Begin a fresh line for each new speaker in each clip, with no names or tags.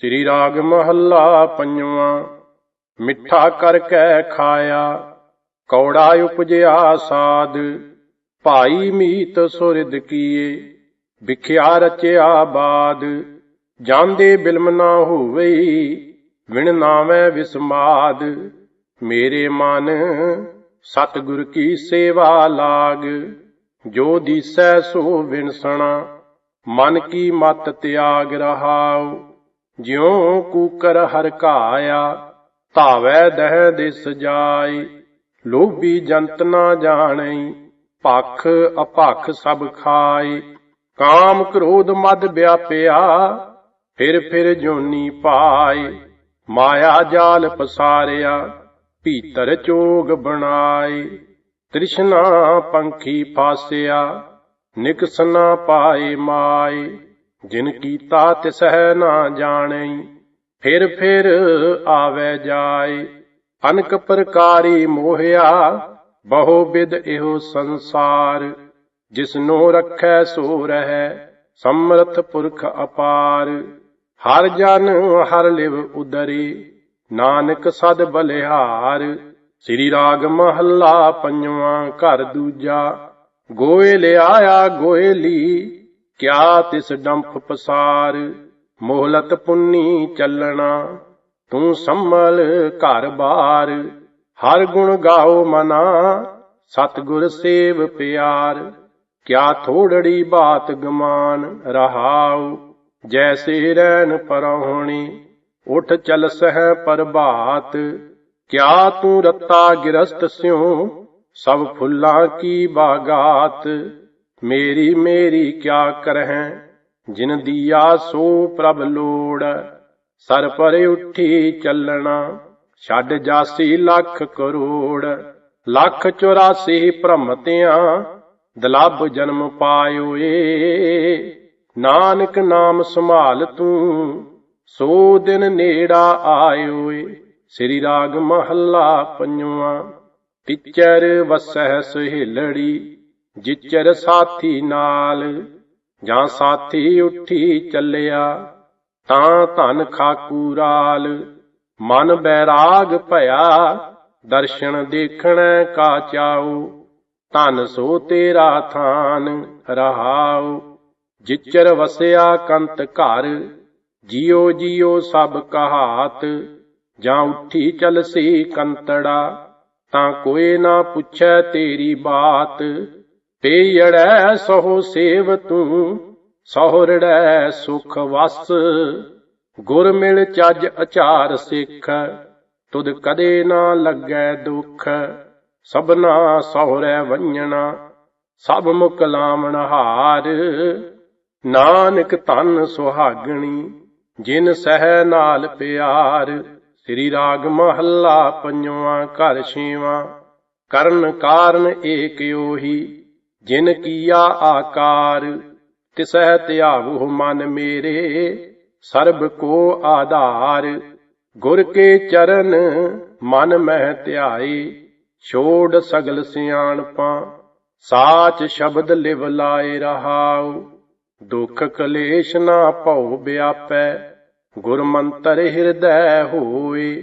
ਸ੍ਰੀ ਰਾਗ ਮਹੱਲਾ ਪੰਜਵਾਂ, ਮਿੱਠਾ ਕਰ ਕੈ ਖਾਇਆ, ਕੌੜਾ ਉਪਜਿਆ ਸਾਧ, ਭਾਈ ਮੀਤ ਸੁਰਿਦ ਕੀਏ, ਵਿਖਿਆ ਰਚਿਆ ਬਾਦ, ਜਾਂਦੇ ਬਿਲਮ ਨਾ ਹੋਵਈ ਵਿਣ ਨਾਵੇਂ ਵਿਸਮਾਦ, ਮੇਰੇ ਮਨ ਸਤਿਗੁਰ ਕੀ ਸੇਵਾ ਲਾਗ, ਜੋ ਦੀਸੈ ਸੋ ਵਿਣਸਣਾ, ਮਨ ਕੀ ਮਤ ਤਿਆਗ ਰਹਾਉ। ਜਿਉ ਕੂਕਰ ਹਰ ਘਾਇਆ, ਧਾਵੈ ਦਹਿ ਦਿਸ ਜਾਈ ਲੋਭੀ ਜੰਤ ਨਾ ਜਾਣਈ ਭਖ ਅਭਖ ਸਭ ਖਾਈ ਕਾਮ ਕ੍ਰੋਧ ਮਦ ਵਿਆਪਿਆ, ਫਿਰ ਫਿਰ ਜੋਨੀ ਪਾਈ ਮਾਇਆ ਜਾਲ ਪਸਾਰਿਆ, ਭੀਤਰ ਚੋਗ ਬਣਾਈ ਤ੍ਰਿਸ਼ਨਾ ਪੰਖੀ ਫਾਸਿਆ, ਨਿਕਸਨਾ ਪਾਏ ਮਾਈ ਜਿਨ ਕੀਤਾ ਤਿਸਹਿ ਨਾ ਜਾਣਈ ਫਿਰ ਫਿਰ ਆਵੇ ਜਾਏ। ਅਨਕ ਪ੍ਰਕਾਰੀ ਮੋਹਿਆ, ਬਹੁ ਬਿਦ ਇਹੋ ਸੰਸਾਰ। ਜਿਸਨੋ ਰੱਖੈ ਸੋ ਰਹੈ, ਸਮਰਥ ਪੁਰਖ ਅਪਾਰ। ਹਰ ਜਨ ਹਰ ਲਿਵ ਉਦਰੀ, ਨਾਨਕ ਸਦ ਬਲਿਹਾਰ। ਸ੍ਰੀ ਰਾਗ ਮਹੱਲਾ ਪੰਜਵਾਂ ਘਰ ਦੂਜਾ, ਗੋਏ ਲਿਆਇਆ ਗੋਇਲੀ ਕਿਆ ਤਿਸ ਡੰਫ ਪਸਾਰ, ਮੋਹਲਤ ਪੁੰਨੀ ਚੱਲਣਾ। ਤੂੰ ਸੰਭਲ ਘਰ ਬਾਰ, ਹਰ ਗੁਣ ਗਾਓ ਮਨਾ, ਸਤਿਗੁਰ ਸੇਵ ਪਿਆਰ। ਕਿਆ ਥੋੜੜੀ ਬਾਤ ਗਮਾਨ ਰਹਾਉ, ਜੈਸੇ ਰਹਿਣ ਪਰਹੁਣੀ। ਉਠ ਚਲ ਸਹਿ ਪ੍ਰਭਾਤ, ਕਿਆ ਤੂੰ ਰਤਾ ਗਿਰਸਤ ਸਿਉ, ਸਭ ਫੁੱਲਾਂ ਕੀ ਬਾਗਾਤ। ਮੇਰੀ ਮੇਰੀ ਕਿਆ ਕਰਹਿ? ਜਿਨ ਦੀਆ ਸੋ ਪ੍ਰਭ ਲੋੜ, ਸਰ ਪਰ ਉੱਠੀ ਚੱਲਣਾ। ਛੱਡ ਜਾਸੀ ਲੱਖ ਕਰੋੜ, ਲੱਖ 84 ਭ੍ਰਮਤਿਆਂ, ਦਲਬ ਜਨਮ ਪਾਇਓ ਏ ਨਾਨਕ ਨਾਮ ਸੰਭਾਲ ਤੂੰ, ਸੋ ਦਿਨ ਨੇੜਾ ਆਇਓ ਏ ਸ੍ਰੀ ਰਾਗ ਮਹੱਲਾ ਪੰਜਵਾਂ, ਟਿਚਰ ਵਸਹਿ ਸੁਹੇਲੜੀ। ਜਿਚਰ ਸਾਥੀ ਨਾਲ ਜਾਂ ਸਾਥੀ ਉੱਠੀ ਚੱਲਿਆ, ਤਾਂ ਧਨ ਖਾਕੂ ਖਾਕੂਰਾਲ ਮਨ ਬੈਰਾਗ ਭਇਆ, ਦਰਸ਼ਨ ਦੇਖਣ ਕਾ ਚਾਉ। ਧਨ ਸੋ ਤੇਰਾ ਥਾਨ ਰਹਾਉ। ਜਿਚਰ ਵਸਿਆ ਕੰਤ ਘਰ, ਜਿਉ ਜਿਉ ਸਭ ਕਹਾਤ। ਜਾਂ ਉੱਠੀ ਚਲਸੀ ਕੰਤੜਾ, ਤਾਂ ਕੋਈ ਨਾ ਪੁੱਛੈ ਤੇਰੀ ਬਾਤ। ਪੇੜੈ ਸੋ ਸੇਵ ਤੂੰ ਸਹੁਰੜੈ ਸੁਖ ਵਸ। ਗੁਰ ਮਿਲ ਚੱਜ ਅਚਾਰ ਸਿੱਖ, ਤੁਧ ਕਦੇ ਨਾ ਲੱਗੈ ਦੁਖ। ਸਭਨਾ ਸਹੁਰੈ ਵੰਜਣਾ, ਸਭ ਮੁਕ ਲਾਵਣ ਹਾਰ। ਨਾਨਕ ਧਨ ਸੁਹਾਗਣੀ, ਜਿਨ ਸਹਿ ਨਾਲ ਪਿਆਰ। ਸ੍ਰੀ ਰਾਗ ਮਹੱਲਾ ਪੰਜਵਾਂ ਘਰ ਛੇਵਾਂ, ਕਰਨ ਕਾਰਨ ਏਕ ਓਹੀ। ਜਿਨ ਕੀਆ ਆਕਾਰ, ਤਿਸਹਿ ਧਿਆਵੋ ਮਨ ਮੇਰੇ, ਸਰਬ ਕੋ ਆਧਾਰ। ਗੁਰ ਕੇ ਚਰਨ ਮਨ ਮਹਿ ਧਿਆਈ ਛੋੜ ਸਗਲ ਸਿਆਣਪਾਂ। ਸਾਚ ਸ਼ਬਦ ਲਿਵ ਲਾਏ ਰਹਾਉ, ਦੁਖ ਕਲੇਸ਼ ਨਾ ਭਉ ਵਿਆਪੈ। ਗੁਰ ਮੰਤਰ ਹਿਰਦੈ ਹੋਏ,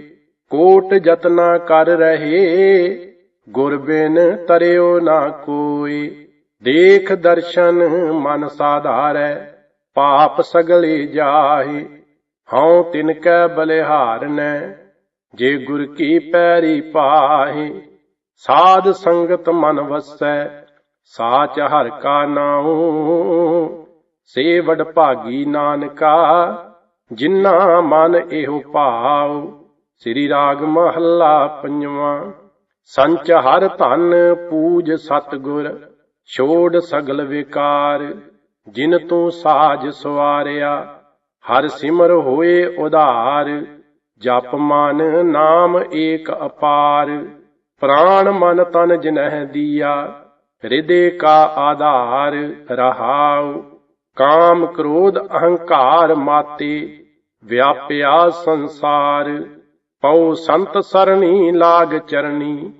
ਕੋਟ ਜਤਨਾ ਕਰ ਰਹੇ। ਗੁਰ ਬਿਨ ਤਰਿਓ ਨਾ ਕੋਈ ਦੇਖ ਦਰਸ਼ਨ ਮਨ ਸਾਧਾਰੈ, ਪਾਪ ਸਗਲੇ ਜਾਹੇ, ਹਉ ਤਿਨ ਕੈ ਬਲਿਹਾਰਨੈ, ਜੇ ਗੁਰ ਕੀ ਪੈਰੀ ਪਾਹੇ, ਸਾਧ ਸੰਗਤ ਮਨ ਵਸੈ, ਸਾਚ ਹਰ ਕਾ ਨਾਉ ਸੇ ਵਡ ਭਾਗੀ ਨਾਨਕਾ ਜਿਨ੍ਹਾਂ ਮਨ ਇਹੋ ਭਾਉ, ਸ੍ਰੀ ਰਾਗ ਮਹੱਲਾ ਪੰਜਵਾਂ, ਸੰਚ ਹਰ ਧਨ ਪੂਜ ਸਤਗੁਰ ਛੋੜ ਸਗਲ ਵਿਕਾਰ, ਜਿਨ ਤੂੰ ਸਾਜ ਸਵਾਰਿਆ, ਹਰ ਸਿਮਰ ਹੋਏ ਉਧਾਰ, ਜਪ ਮਨ ਨਾਮ ਏਕ ਅਪਾਰ, ਪ੍ਰਾਣ ਮਨ ਤਨ ਜਿਨਹਿ ਦੀਆ ਹਿਰਦੇ ਕਾ ਆਧਾਰ ਰਹਾਉ, ਕਾਮ ਕ੍ਰੋਧ ਅਹੰਕਾਰ ਮਾਤੇ, ਵਿਆਪਿਆ ਸੰਸਾਰ, ਪਉ ਸੰਤ ਸਰਣੀ ਲਾਗ ਚਰਣੀ,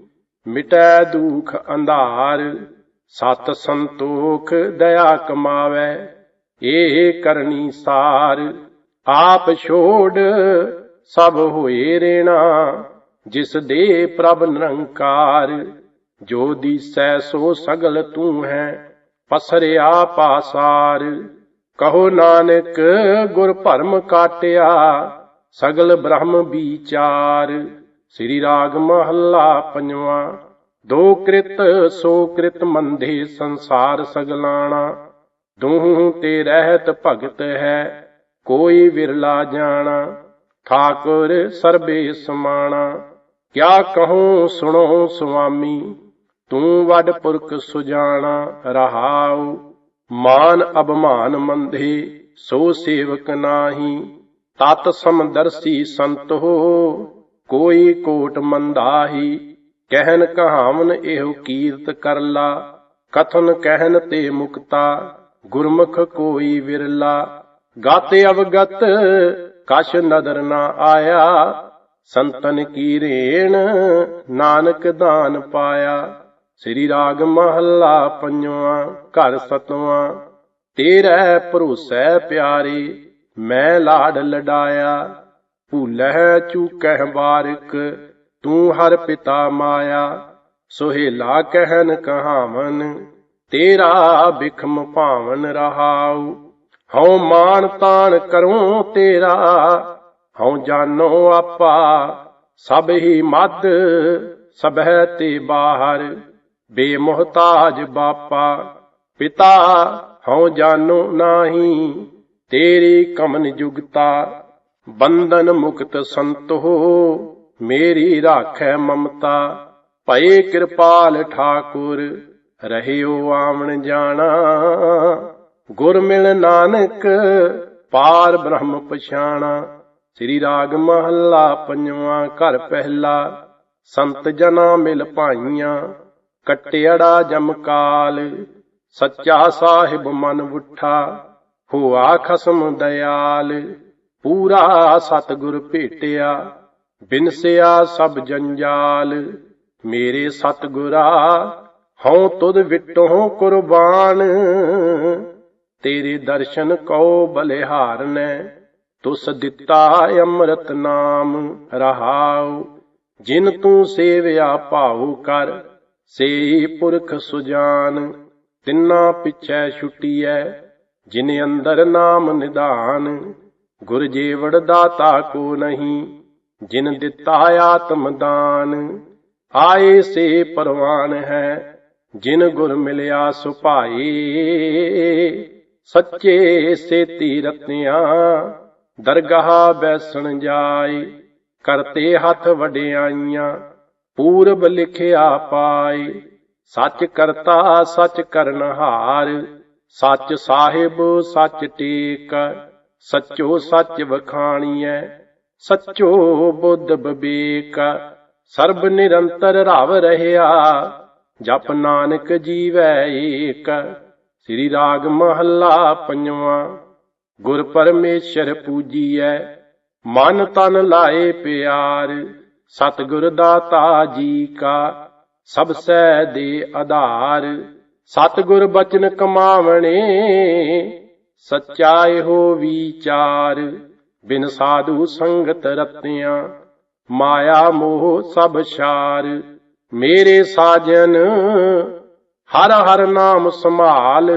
ਮਿਟੈ ਦੁਖ ਅੰਧਾਰ। ਸਤ ਸੰਤੋਖ ਦਇਆ ਕਮਾਵੇ ਏ ਕਰਨੀ ਸਾਰ। ਆਪ ਛੋੜ ਸਭ ਹੋਏ ਰੇਣਾ, ਜਿਸ ਦੇ ਪ੍ਰਭ ਨਿਰੰਕਾਰ। ਜੋ ਦੀਸੈ ਸੋ ਸਗਲ ਤੂੰ ਹੈ, ਪਸਰਿਆ ਪਾਸਾਰ ਕਹੋ ਨਾਨਕ, ਗੁਰ ਭਰਮ ਕਾਟਿਆ, ਸਗਲ ਬ੍ਰਹਮ ਵਿਚਾਰ ਸ੍ਰੀ ਰਾਗ ਮਹੱਲਾ ਪੰਜਵਾਂ। ਦੋ ਕ੍ਰਿਤ, ਸੋ ਕ੍ਰਿਤ ਮੰਦੇ ਸੰਸਾਰ ਸਗਲਾਣਾ। ਦੂਹ ਤੇ ਰਹਿਤ ਭਗਤ ਹੈ, ਕੋਈ ਵਿਰਲਾ ਜਾਣਾ। ਠਾਕੁਰ ਸਰਬੇ ਸਮਾਣਾ। ਕਿਆ ਕਹੂੰ ਸੁਣੋ ਸੁਆਮੀ, ਤੂੰ ਵੱਡ ਪੁਰਖ ਸੁਜਾਣਾ, ਰਹਾਉ। ਮਾਨ ਅਭਮਾਨ ਮੰਦੇ, ਸੋ ਸੇਵਕ ਨਾਹੀ। ਤਤ ਸਮਦਰਸੀ ਸੰਤ ਹੋ ਕੋਈ ਕੋਟ ਮੰਦਾਹੀ। ਕਹਿਨ ਕਹਾਵਨ ਇਹੋ ਕੀਰਤ ਕਰਲਾ ਕਥਨ ਕਹਿਨ ਤੇ ਮੁਕਤਾ, ਗੁਰਮੁਖ ਕੋਈ ਵਿਰਲਾ। ਗਾਤੇ ਅਵਗਤ, ਕਛ ਨਦਰ ਨਾ ਆਇਆ, ਸੰਤਨ ਕੀ ਰੇਣ, ਨਾਨਕ ਦਾਨ ਪਾਇਆ। ਸ੍ਰੀ ਰਾਗ ਮਹੱਲਾ ਪੰਜਵਾਂ, ਘਰ ਸਤਵਾਂ, ਤੇਰੇ ਭਰੋਸੈ ਪਿਆਰੇ, ਮੈਂ ਲਾਡ ਲਡਾਇਆ ਭੂਲਹਿ ਚੂਕਹਿ ਬਾਰਿਕ ਤੂੰ ਹਰ ਪਿਤਾ ਮਾਇਆ ਸੁਹੇਲਾ ਕਹਿਨ ਕਹਾਵਨ, ਤੇਰਾ ਬਿਖਮ ਭਾਵਨ ਰਹਾਉ। ਹਉ ਮਾਨ ਤਾਨ ਕਰੂੰ ਤੇਰਾ, ਹਉ ਜਾਨੋ ਆਪਾ, ਸਭ ਹੀ ਮਦ ਸਭੈ ਤੇ ਬਾਹਰ। ਬੇਮੁਹਤਾਜ ਬਾਪਾ, ਪਿਤਾ, ਹਉ ਜਾਨੋ ਨਾਹੀ, ਤੇਰੀ ਕਮਨ ਜੁਗਤਾ, ਬੰਧਨ ਮੁਕਤ ਸੰਤ। ਹੋ ਮੇਰੀ ਰਾਖੈ ਮਮਤਾ, ਭਏ ਕਿਰਪਾਲ ਠਾਕੁਰ, ਰਹਿਓ ਆਵਣ ਜਾਣਾ। ਗੁਰ ਮਿਲ ਨਾਨਕ, ਪਾਰ ਬ੍ਰਹਮ ਪਛਾਣਾ। ਸ੍ਰੀ ਰਾਗ ਮਹੱਲਾ ਪੰਜਵਾਂ ਘਰ ਪਹਿਲਾ, ਸੰਤ ਜਨਾ ਮਿਲ ਭਾਈਆਂ। ਕਟਿਆੜਾ ਜਮਕਾਲ ਸੱਚਾ ਸਾਹਿਬ ਮਨ ਉਠਾ। ਹੋਆ ਖਸਮ ਦਇਆਲ, ਪੂਰਾ ਸਤਿਗੁਰ ਭੇਟਿਆ। ਬਿਨਸਿਆ ਸਭ ਜੰਜਾਲ, ਮੇਰੇ ਸਤਿਗੁਰਾ, ਹਉ ਤੁਧ ਵਿਟੋ ਕੁਰਬਾਨ। ਤੇਰੇ ਦਰਸ਼ਨ ਕਉ ਬਲਿਹਾਰਨੈ, ਤੁਸ ਦਿੱਤਾ ਅੰਮ੍ਰਿਤ ਨਾਮ ਰਹਾਉ। ਜਿਨ ਤੂੰ ਸੇਵਿਆ ਭਾਉ ਕਰ ਸੇ ਪੁਰਖ ਸੁਜਾਨ। ਤਿੰਨਾ ਪਿਛੈ ਛੁਟੀਐ, ਜਿਨ ਅੰਦਰ ਨਾਮ ਨਿਧਾਨ। ਗੁਰ ਜੀਵੜ ਦਾਤਾ ਕੋ ਨਹੀਂ ਜਿਨ ਦਿੱਤਾ ਆਤਮ ਦਾਨ, ਆਏ ਸੇ ਪਰਵਾਨ ਹੈ, ਜਿਨ ਗੁਰ ਮਿਲਿਆ ਸੁਭਾਈ ਸੱਚੇ ਸੇਤੀ ਰਤਿਆਂ ਦਰਗਾਹ ਬੈਸਣ ਜਾਏ, ਕਰਤੇ ਹੱਥ ਵਡਿਆਈਆਂ, ਪੂਰਬ ਲਿਖਿਆ ਪਾਏ। ਸੱਚ ਕਰਤਾ, ਸੱਚ ਕਰਨ ਹਾਰ, ਸੱਚ ਸਾਹਿਬ, ਸੱਚ ਟੇਕ, ਸੱਚੋ ਸੱਚ ਵਖਾਣੀਐ। ਸੱਚੋ ਬੁੱਧ ਬਬੇਕ, ਸਰਬ ਨਿਰੰਤਰ ਰਵ ਰਹਿਆ, ਜਪ ਨਾਨਕ ਜੀਵੈ ਏਕ, ਸ੍ਰੀ ਰਾਗ ਮਹੱਲਾ ਪੰਜਵਾਂ, ਗੁਰ ਪਰਮੇਸ਼ਰ ਪੂਜੀਐ, ਮਨ ਤਨ ਲਾਏ ਪਿਆਰ, ਸਤਿਗੁਰ ਦਾਤਾ ਜੀ ਕਾ, ਸਭ ਸੈ ਦੇ ਆਧਾਰ, ਸਤਿਗੁਰ ਬਚਨ ਕਮਾਵਣੇ, ਸੱਚਾ ਇਹੋ ਵਿਚਾਰ। ਬਿਨ ਸਾਧੂ ਸੰਗਤ ਰਤਿਆਂ, ਮਾਇਆ ਮੋਹ ਸਭ ਛਾਰ। ਮੇਰੇ ਸਾਜਨ, ਹਰ ਹਰ ਨਾਮ ਸੰਭਾਲ।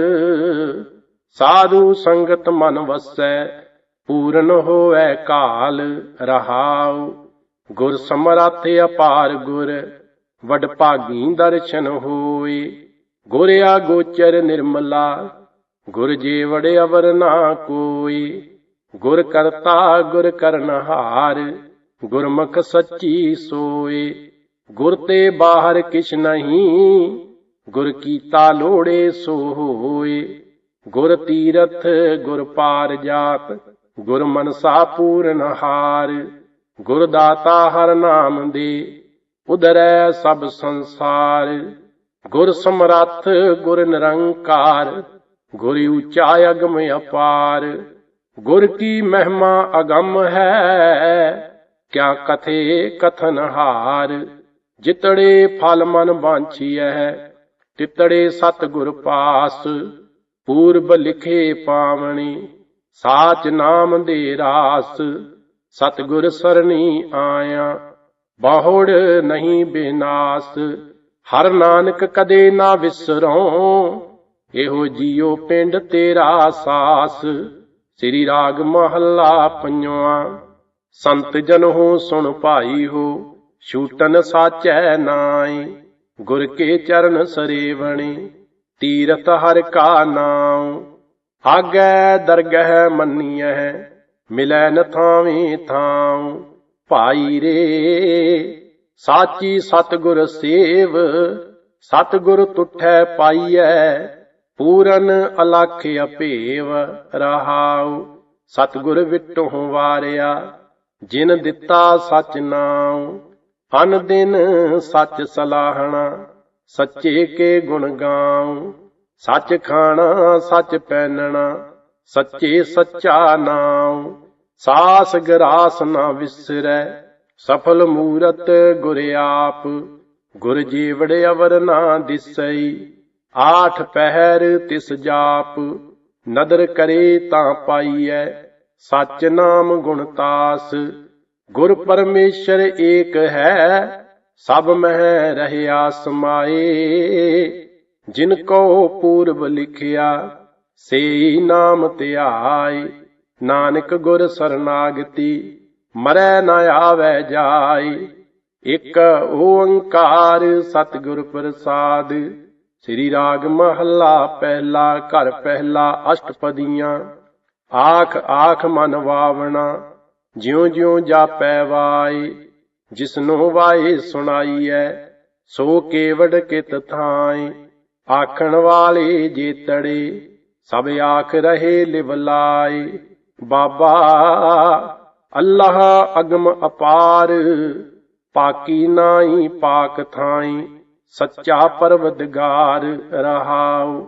ਸਾਧੂ ਸੰਗਤ ਮਨ ਵਸੈ, ਪੂਰਨ ਹੋਵੇ ਕਾਲ ਰਹਾਉ। ਗੁਰ ਸਮਰੱਥ ਅਪਾਰ ਗੁਰ, ਵਡ ਭਾਗੀ ਦਰਸ਼ਨ ਹੋਏ। ਗੁਰ ਆ ਗੋਚਰ ਨਿਰਮਲਾ, ਗੁਰ ਜੀਵੜ ਅਵਰ ਨਾ ਕੋਈ। ਗੁਰ ਕਰਤਾ, ਗੁਰ ਕਰਨਹਾਰ ਗੁਰਮੁਖ ਸੱਚੀ ਸੋਏ। ਗੁਰ ਤੇ ਬਾਹਰ ਕਿਛ ਨਹੀਂ, ਗੁਰ ਕੀਤਾ ਲੋੜੇ ਸੋ ਹੋਏ ਗੁਰ ਤੀਰਥ, ਗੁਰ ਪਾਰ ਜਾਤ ਗੁਰ ਮਨਸਾ ਪੂਰਨ ਹਾਰ। ਗੁਰ ਦਾਤਾ ਹਰ ਨਾਮ ਦੇ ਉਦਰੈ ਸਭ ਸੰਸਾਰ। ਗੁਰ ਸਮਰੱਥ, ਗੁਰ ਨਿਰੰਕਾਰ, ਗੁਰ ਉੱਚਾ ਅਗਮ ਅਪਾਰ। ਗੁਰ ਕੀ ਮਹਿਮਾ ਅਗੰਮ ਹੈ, ਕਿਆ ਕਥੇ ਕਥਨ ਹਾਰ? ਜਿਤੜੇ ਫਲ ਮਨ ਬਾਂਛੀਐ ਤਿਤੜੇ ਸਤ ਗੁਰ ਪਾਸ। ਪੂਰਬ ਲਿਖੇ ਪਾਵਣੀ, ਸਾਚ ਨਾਮ ਦੇ ਰਾਸ। ਸਤਿਗੁਰ ਸਰਣੀ ਆਇਆ, ਬਹੁੜ ਨਹੀਂ ਬਿਨਾਸ਼। ਹਰ ਨਾਨਕ ਕਦੇ ਨਾ ਵਿਸਰੋਂ, ਇਹੋ ਜੀਉ ਪਿੰਡ ਤੇਰਾ ਸਾਸ। ਸ੍ਰੀ ਰਾਗ ਮਹੱਲਾ ਪੰਜਵਾਂ। ਸੰਤ ਜਨ ਹੋ ਸੁਣ ਭਾਈ ਹੋ, ਛੂਟਨ ਸਾਚੈ ਨਾਈ ਗੁਰ ਕੇ ਚਰਨ ਸਰੇਵਣੀ, ਤੀਰਥ ਹਰ ਕਾ ਨਾਮ ਆਗੈ ਦਰਗਹਿ ਮੰਨੀਐ ਮਿਲੈ ਨ ਥਾਵੇਂ ਥਾਂ ਭਾਈ ਰੇ, ਸਾਚੀ ਸਤਗੁਰ ਸੇਵ, ਸਤਗੁਰ ਤੁਠੈ ਪਾਈਐ। ਪੂਰਨ ਅਲਖ ਅਪੇਵ ਰਹਾਉ, ਸਤਗੁਰ ਵਿਟੋਂ ਵਾਰਿਆ, ਜਿਨ ਦਿੱਤਾ ਸਚ ਨਾਮ ਅਨ ਦਿਨ ਸੱਚ ਸਲਾਹਣਾ, ਸੱਚੇ ਕੇ ਗੁਣ ਗਾਉ, ਸੱਚ ਖਾਣਾ, ਸੱਚ ਪਹਿਨਣਾ, ਸੱਚੇ ਸੱਚਾ ਨਾਮ ਸਾਸ ਗਰਾਸ ਨਾ ਵਿਸਰੈ, ਸਫਲ ਮੂਰਤ ਗੁਰ ਆਪ, ਗੁਰ ਜੀਵੜ ਅਵਰ ਨਾ ਦਿਸਈ। ਆਠ ਪਹਿਰ ਤਿਸ ਜਾਪ, ਨਦਰ ਕਰੇ ਤਾਂ ਪਾਈਐ, ਸਚ ਨਾਮ ਗੁਣ ਤਾਸ, ਗੁਰ ਪਰਮੇਸ਼ਰ ਏਕ ਹੈ, ਸਭ ਮਹਿ ਰਹਿਆ ਸਮਾਏ ਜਿਨ ਕੋ ਪੂਰਬ ਲਿਖਿਆ, ਸੇਈ ਨਾਮ ਧਿਆਈ ਨਾਨਕ ਗੁਰ ਸਰਨਾਗਤੀ, ਮਰੈ ਨਾ ਆਵੈ ਜਾਏ। ਇਕ ਓੰਕਾਰ ਸਤਿਗੁਰ ਪ੍ਰਸਾਦ ਸ੍ਰੀ ਰਾਗ ਮਹੱਲਾ ਪਹਿਲਾ, ਘਰ ਪਹਿਲਾ, ਅਸ਼ਟਪਦੀਆਂ। ਆਖ ਆਖ ਮਨ ਵਾਵਣਾ ਜਿਉ ਜਿਉ ਜਾਪੈ ਵਾਈ ਜਿਸਨੂੰ ਵਾਏ ਸੁਣਾਈਐ, ਸੋ ਕੇਵੜ ਕਿਤ ਥਾਈ ਆਖਣ ਵਾਲੇ ਜੇਤੜੇ ਸਭ ਆਖ ਰਹੇ ਲਿਵ ਲਾਈ ਬਾਬਾ, ਅੱਲਾਹ ਅਗਮ ਅਪਾਰ, ਪਾਕੀ ਨਾਹੀ ਪਾਕ ਥਾਈ ਸੱਚਾ ਪਰਵਦਗਾਰ ਰਹਾਉ।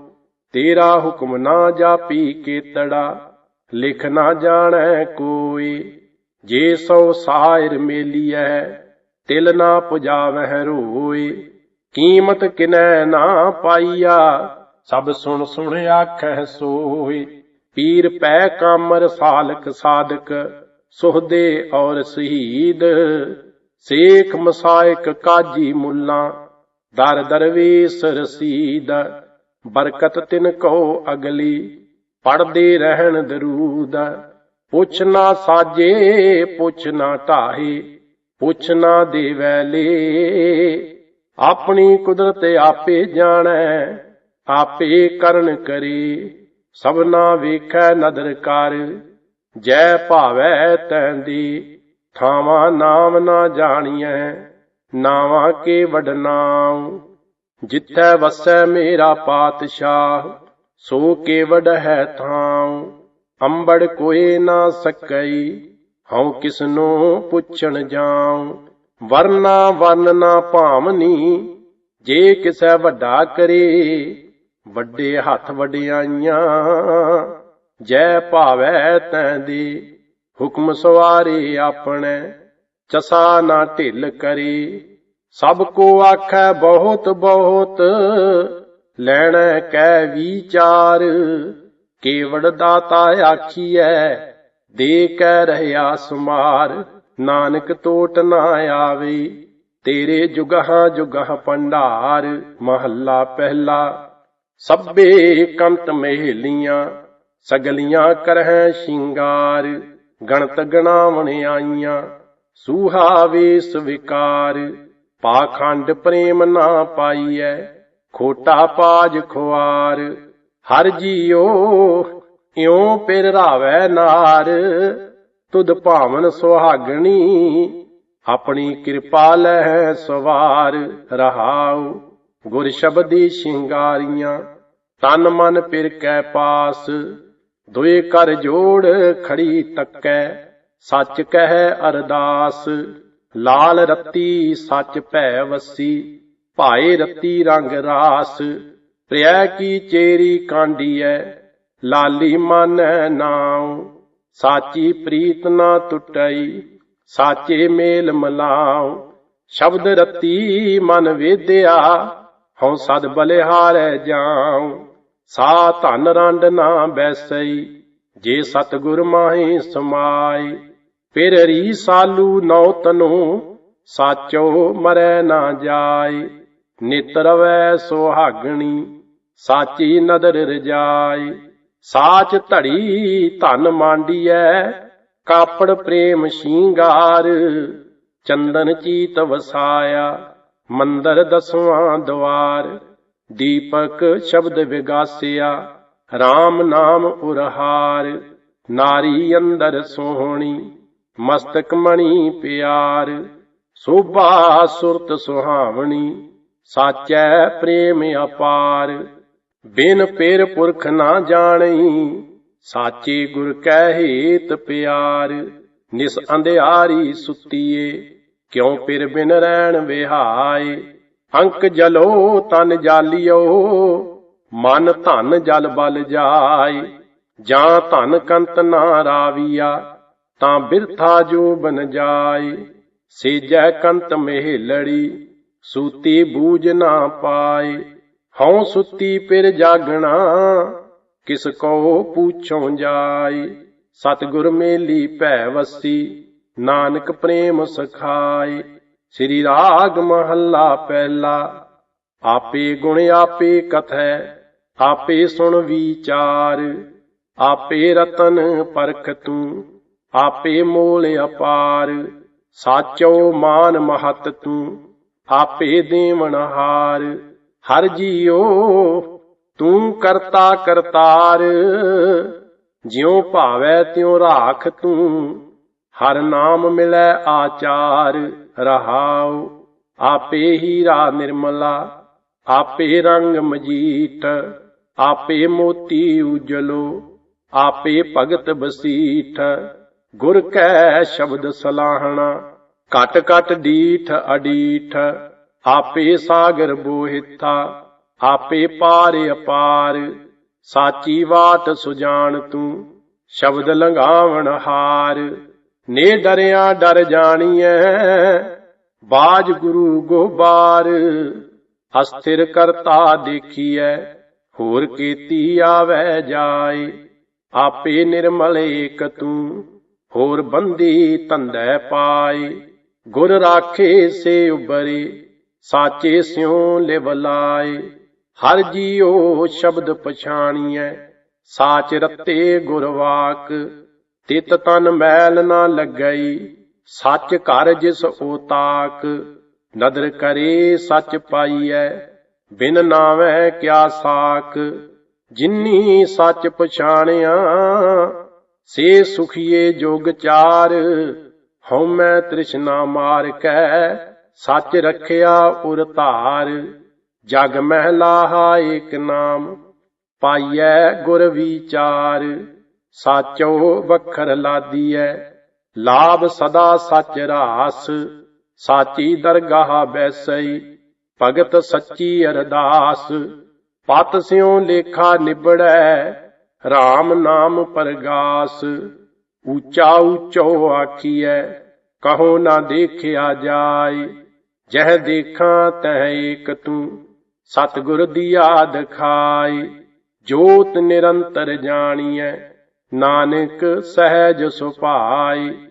ਤੇਰਾ ਹੁਕਮ ਨਾ ਜਾਪੀ ਕੇਤੜਾ, ਲਿਖ ਨਾ ਜਾਣੈ ਕੋਈ। ਜੇ ਸੋ ਸਾਇਰ ਮੇਲੀਐ, ਤਿਲ ਨਾ ਪੁਜਾਵਹਿ ਰੋਏ ਕੀਮਤ ਕਿਨੈ ਨਾ ਪਾਈਆ, ਸਭ ਸੁਣ ਸੁਣ ਆਖੈ ਸੋਏ ਪੀਰ ਪੈ ਕਾਮਰ ਸਾਲਕ ਸਾਧਕ, ਸੁਹਦੇ ਔਰ ਸ਼ਹੀਦ। ਸੇਖ ਮਸਾਇਕ ਕਾਜੀ ਮੁੱਲਾ ਦਰ ਦਰਵੇਸ ਰਸੀਦ ਬਰਕਤ ਤਿਨ ਕੋ ਅਗਲੀ ਪੜਦੇ ਰਹਿਣ ਦਰੂਦ। ਪੁੱਛ ਨਾ ਸਾਜੇ, ਪੁੱਛ ਨਾ ਢਾਹੇ ਪੁੱਛ ਨਾ ਦੇਵੈ ਲੇ। ਆਪਣੀ ਕੁਦਰਤ ਆਪੇ ਜਾਣੈ, ਆਪੇ ਕਰਨ ਕਰੇ। ਸਭਨਾ ਵੇਖੈ ਨਦਰ ਕਰ, ਜੈ ਭਾਵੈ ਤੈਂਦੀ ਥਾਵਾਂ ਨਾਮ ਨਾ ਜਾਣੀਐ। ਨਾਵਾਂ ਕੇ ਵਡਨਾਮ ਜਿੱਥੈ ਵਸੈ ਮੇਰਾ ਪਾਤਸ਼ਾਹ, ਸੋ ਕੇ ਵਡ ਹੈ ਥਾਂ ਅੰਬੜ ਕੋਏ ਨਾ ਸਕਈ, ਹਉ ਕਿਸਨੂੰ ਪੁੱਛਣ ਜਾਉ। ਵਰਨਾ ਵਰਨ ਨਾ ਭਾਵਨੀ, ਜੇ ਕਿਸੈ ਵੱਡਾ ਕਰੇ, ਵੱਡੇ ਹੱਥ ਵਡਿਆਈਆਂ, ਜੈ ਭਾਵੈ ਤੈ ਦੇ, ਹੁਕਮ ਸਵਾਰੇ ਆਪਣੇ। ਚਸਾ ਨਾ ਢਿੱਲ ਕਰੀ। ਸਭ ਕੋ ਆਖੈ ਬਹੁਤ ਬਹੁਤ, ਲੈਣਾ ਕੈ ਵਿਚਾਰ। ਕੇਵੜ ਦਾਤਾ ਆਖੀਐ ਦੇ ਕਹਿ ਰਹਿਆ ਸੁਮਾਰ। ਨਾਨਕ ਟੋਟ ਨਾ ਆਵੇ, ਤੇਰੇ ਜੁਗਹਾਂ ਜੁਗਹ ਪੰਡਾਰ ਮਹੱਲਾ ਪਹਿਲਾ, ਸਭੇ ਕੰਤ ਮਹਿਲੀਆਂ ਸਗਲੀਆਂ ਕਰਹਿ ਸ਼ਿੰਗਾਰ। ਗਣਤ ਗਣਾਵਣ ਆਈਆਂ ਸੂਹਾ ਵੇਸ ਵਿਕਾਰ, ਪਾਖੰਡ ਪ੍ਰੇਮ ਨਾ ਪਾਈਐ, ਖੋਟਾ ਪਾਜ ਖੁਆਰ, ਹਰ ਜੀਓ ਇਉ ਪਿਰ ਰਾਵੈ ਨਾਰ, ਤੁਧ ਭਾਵਨ ਸੁਹਾਗਣੀ, ਆਪਣੀ ਕਿਰਪਾ ਲੈ ਸਵਾਰ ਰਹਾਉ, ਗੁਰ ਸ਼ਬਦੀ ਸ਼ਿੰਗਾਰੀਆਂ, ਤਨ ਮਨ ਪਿਰ ਕੈ ਪਾਸ ਦੁਏ ਕਰ ਜੋੜ ਖੜੀ ਤੱਕੈ ਸੱਚ ਕਹਿ ਅਰਦਾਸ, ਲਾਲ ਰੱਤੀ ਸੱਚ ਭੈ ਵਸੀ, ਭਾਏ ਰੱਤੀ ਰੰਗ ਰਾਸ, ਪ੍ਰਿਆ ਕੀ ਚੇਰੀ ਕਾਂਡੀਐ, ਲਾਲੀ ਮਨ ਨਾਉ, ਸਾਚੀ ਪ੍ਰੀਤ ਨਾ ਟੁੱਟਈ, ਸਾਚੇ ਮੇਲ ਮਲਾਉ, ਸ਼ਬਦ ਰਤੀ ਮਨ ਵੇਦਿਆ, ਹਉ ਸਦ ਬਲਿਹਾਰੈ ਜਾਉ, ਸਾ ਧਨ ਰੰਡ ਨਾ ਬੈਸਈ, ਜੇ ਸਤਿਗੁਰ ਮਾਹੀ ਸਮਾਈ ਫਿਰ ਰੀ ਸਾਲੂ ਨੌ ਤਨੂ, ਸਾਚੋ ਮਰੈ ਨਾ ਜਾਈ ਨਿਤ ਰਵੈ ਸੁਹਾਗਣੀ, ਸਾਚੀ ਨਦਰ ਰਜਾਈ ਸਾਚ ਧੜੀ ਧਨ ਮਾਂਡੀਐ, ਕਾਪੜ ਪ੍ਰੇਮ ਸ਼ਿੰਗਾਰ। ਚੰਦਨ ਚੀਤ ਵਸਾਇਆ, ਮੰਦਰ ਦਸਵਾਂ ਦਵਾਰ। ਦੀਪਕ ਸ਼ਬਦ ਵਿਗਾਸਿਆ RAM ਨਾਮ ਉਰਹਾਰ। ਨਾਰੀ ਅੰਦਰ ਸੋਹਣੀ ਮਸਤਕ ਮਣੀ ਪਿਆਰ, ਸੋਭਾ ਸੁਰਤ ਸੁਹਾਵਣੀ, ਸਾਚੈ ਪ੍ਰੇਮ ਅਪਾਰ। ਬਿਨ ਪੇਰ ਪੁਰਖ ਨਾ ਜਾਣਈ, ਸਾਚੇ ਗੁਰ ਕੈ ਹੇਤ ਪਿਆਰ। ਨਿਸ ਅੰਧਿਆਰੀ ਸੁਤੀਏ, ਕਿਉ ਪਿਰ ਬਿਨ ਰਹਿਣ ਵਿਹਾਏ? ਅੰਕ ਜਲੋ ਤਨ ਜਾਲਿਓ, ਮਨ ਧਨ ਜਲ ਬਲ ਜਾਏ। ਜਾਂ ਧਨ ਕੰਤ ਨਾ ਰਾਵੀਆ ਤਾਂ ਬਿਰਥਾ ਜੋ ਬਨ ਜਾਏ ਸੇਜੈ ਕੰਤ ਮਹਿਲੜੀ, ਸੂਤੀ ਬੂਝ ਨਾ ਪਾਏ ਹਉ ਸੁਤੀ ਪਿਰ ਜਾਗਣਾ, ਕਿਸ ਕੋ ਪੂਛੋਂ ਜਾਏ ਸਤਿਗੁਰ ਮੇਲੀ ਭੈ ਵਸੀ, ਨਾਨਕ ਪ੍ਰੇਮ ਸਖਾਏ ਸ੍ਰੀ ਰਾਗ ਮਹੱਲਾ ਪਹਿਲਾ, ਆਪੇ ਗੁਣ ਆਪੇ ਕਥੈ, ਆਪੇ ਸੁਣ ਵਿਚਾਰ, ਆਪੇ ਰਤਨ ਪਰਖ ਤੂੰ। ਆਪੇ ਮੋਲ ਅਪਾਰ, ਸਾਚੋ ਮਾਨ ਮਹਤ ਤੂੰ, ਆਪੇ ਦੇਵਨ ਹਾਰ। ਹਰ ਜੀਓ ਤੂੰ ਕਰਤਾ ਕਰਤਾਰ। ਜਿਉ ਭਾਵੈ ਤਿਉ ਰਾਖ ਤੂੰ, ਹਰ ਨਾਮ ਮਿਲੈ ਆਚਾਰ। ਰਹਾਉ, ਆਪੇ ਹੀਰਾ ਨਿਰਮਲਾ, ਆਪੇ ਰੰਗ ਮਜੀਠ। ਆਪੇ ਮੋਤੀ ਉਜਲੋ, ਆਪੇ ਭਗਤ ਬਸੀਠ। ਗੁਰ ਕੈ ਸ਼ਬਦ ਸਲਾਹਣਾ ਕਟ ਕਟ ਡੀਠ ਅਡੀਠ, ਆਪੇ ਸਾਗਰ ਬੋਹਿਥਾ ਆਪੇ ਪਾਰ ਅਪਾਰ, ਸਾਚੀ ਬਾਤ ਸੁਜਾਨ ਤੂੰ, ਸ਼ਬਦ ਲੰਘਾਵਣ ਹਾਰ। ਨੇ ਡਰਿਆ ਡਰ ਜਾਣੀਐ, ਬਾਜ ਗੁਰੂ ਗੋਬਾਰ, ਅਸਥਿਰ ਕਰਤਾ ਦੇਖੀਐ, ਹੋਰ ਕੀਤੀ ਆਵੈ ਜਾਏ, ਆਪੇ ਨਿਰਮਲ ਏਕ ਤੂੰ। ਹੋਰ ਬੰਦੀ ਧੰਦੈ ਪਾਏ, ਗੁਰ ਰਾਖੇ ਸੇ ਉਬਰੇ ਸਾਚੇ ਸਿਉ ਲਿਵ ਲਾਏ। ਹਰ ਜੀਉ ਸ਼ਬਦ ਪਛਾਣੀਐ, ਸਾਚ ਰਤੇ ਗੁਰਵਾਕ ਤਿਤ ਤਨ ਮੈਲ ਨਾ ਲੱਗਈ, ਸੱਚ ਘਰ ਜਿਸ ਓਤਾਕ ਨਦਰ ਕਰੇ ਸੱਚ ਪਾਈਐ, ਬਿਨ ਨਾਵੈ ਕਿਆ ਸਾਕ। ਜਿਨੀ ਸੱਚ ਪਛਾਣਿਆ ਸੇ ਸੁਖੀਏ ਜੋਗ ਚਾਰ, ਹਉਮੈ ਤ੍ਰਿਸ਼ਨਾ ਮਾਰ ਕੈ ਸੱਚ ਰਖਿਆ ਉਰ ਧਾਰ। ਜਗ ਮਹਿਲਾ ਏਕ ਨਾਮ, ਪਾਈਐ ਗੁਰ ਵਿਚਾਰ। ਸਾਚੋ ਵਖਰ ਲਾਦੀਐ, ਲਾਭ ਸਦਾ ਸੱਚ ਰਾਸ। ਸਾਚੀ ਦਰਗਾਹ ਬੈਸਈ ਭਗਤ ਸੱਚੀ ਅਰਦਾਸ। ਪਤ ਸਿਉ ਲੇਖਾ ਨਿਬੜੈ RAM ਨਾਮ ਪਰਗਾਸ, ਉੱਚਾ ਉੱਚੋ ਆਖੀਐ, ਕਹੋ ਨਾ ਦੇਖਿਆ ਜਾਏ, ਜਹ ਦੇਖਾਂ ਤਹ ਏਕ ਤੂੰ, ਸਤਿਗੁਰ ਦੀਆ ਦਿਖਾਈ ਜੋਤ ਨਿਰੰਤਰ ਜਾਣੀਐ, ਨਾਨਕ ਸਹਿਜ ਸੁਭਾਈ